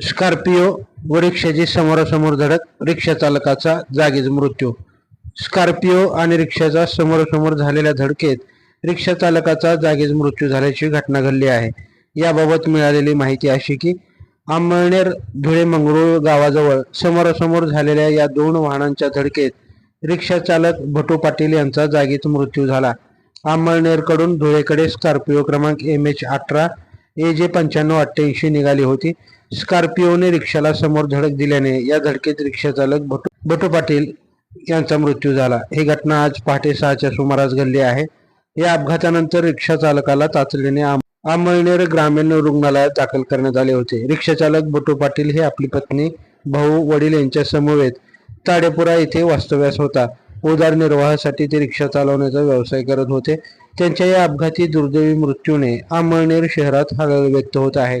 Scorpio व रिक्षाची समोरासमोर धडक रिक्षा चालकाचा जागीच मृत्यू. स्कॉर्पिओ आणि रिक्षाचा समोरासमोर झालेल्या धडकेत रिक्षा चालकाचा जागीच मृत्यू झाल्याची घटना घडली आहे. याबाबत मिळालेली माहिती अशी की आंबळनेर धुळे मंगळूर गावाजवळ समोरासमोर झालेल्या या दोन वाहनांच्या धडकेत रिक्षा चालक भटू पाटील यांचा जागीच मृत्यू झाला. आंबळनेरकडून धुळेकडे स्कॉर्पिओ क्रमांक एम एच अठरा ए जे पंच्याण्णव अठ्ठ्याऐंशी निघाली होती. स्कॉर्पिओने रिक्षाला समोर धडक दिल्याने या धडकेत रिक्षा चालक भटू भटू पाटील यांचा मृत्यू झाला. ही घटना आज पहाटे सहाच्या सुमारास घडली आहे. या अपघातानंतर रिक्षा चालकाला तातडीने अमळनेर ग्रामीण रुग्णालयात दाखल करण्यात आले होते. रिक्षा चालक बटू पाटील हे आपली पत्नी भाऊ वडील यांच्या समवेत ताडेपुरा येथे वास्तव्यास होता. उदरनिर्वाहासाठी ते रिक्षा चालवण्याचा व्यवसाय करत होते. त्यांच्या या अपघाती दुर्दैवी मृत्यूने अमळनेर शहरात हळहळ व्यक्त होत आहे.